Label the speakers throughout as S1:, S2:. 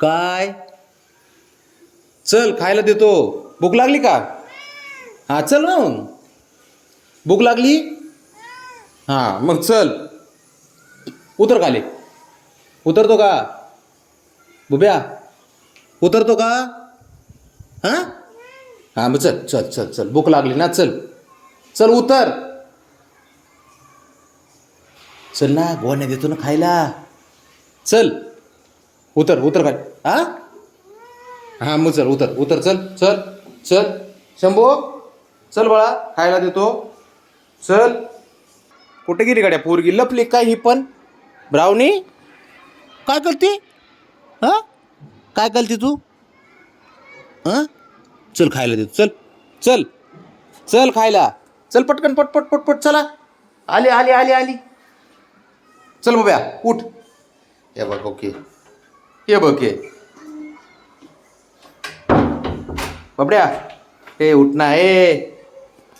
S1: काय? चल खायला देतो. भूक लागली का? हां चल मग. भूक लागली? हां मग चल. उतर खाली. उतरतो का? बुब्या उतरतो का? हां? हां मग चल चल चल चल. भूक लागली ना चल. चल उतर. चल ना गोण्या देतो ना खायला. चल. उतर उतर काय हा? हां मग चल उतर. उतर चल चल चल. शंभो चल बाळा खायला देतो. चल. कुठे गेली गाड्या पोरगी? लपली काय ही पण? ब्रावणी? काय करते? हां? काय करते तू? हां? चल खायला देतो. चल चल चल खायला. चल पटकन पटपट पटपट चला. आली आली आली आली. चल बाब्या उठ. या बघ ओके. हे बघ हे. बाबड्या हे उठ ना ए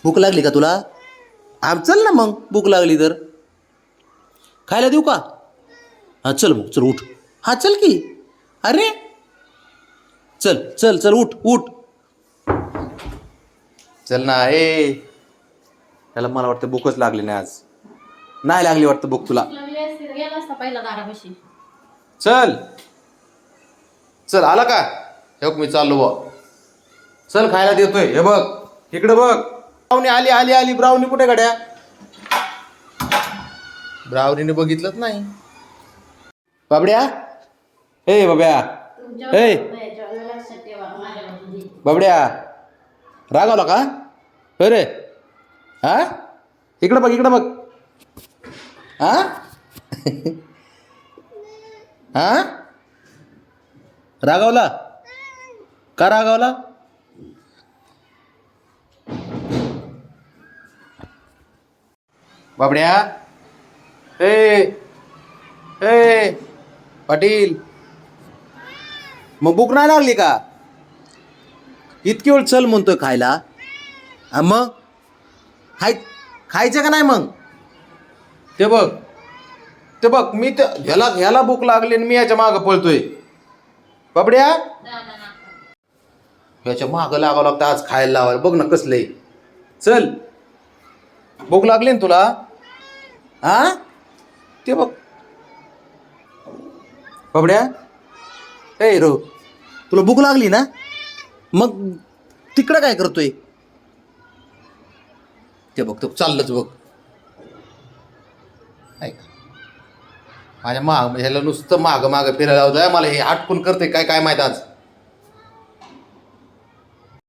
S1: भूक लागली का तुला? आम चल ना मग भूक लागली तर. खायला देऊ का? हां चल मग चल उठ. हां चल की. अरे. चल चल चल उठ उठ. चल ना ए. त्याला मला वाटतं भूकच लागली नाही आज. नाही लागली वाटतं भूक तुला.
S2: लागली असती तर गेला असता पहिला दारापाशी.
S1: चल. चल आला का? हे बघ मी चाललो बा चल खायला देतोय. हे बघ इकडे बघ. ब्राउनी आली आली आली. ब्राउनी कुठे गड्या? ब्राउनीने बघितलंच नाही. बाबड्या? ए बाब्या ए.
S2: माझ्या
S1: बाबड्या रागावला का? होय रे. हा? इकडं बघ इकडं बघ. हा? हा? रागावला? का रागावला? बाबड्या. ए ए पाटील. मग भूक नाही लागली का? इतकी वेळ चल म्हणतोय खायला. हा मग? खाय खायचं का नाही मग? ते बघ. ते बघ मी ते ह्याला ह्याला भूक लागली आणि मी याच्या मागं पळतोय. बाबड्या ह्याच्या मागं लागावं लागतं आज खायला लावायला. बघ ना कसलंय. चल. भूक लागली ना तुला? हा? ते बघ. बाबड्या ए रो. तुला भूक लागली ना? मग तिकडं काय करतोय? ते बघ तो चाललंच बघ. ऐका. माझ्या माग ह्याला नुसतं मागं मागं फिरायला लावतोय. मला हे आटपून करते काय काय माहीत आज?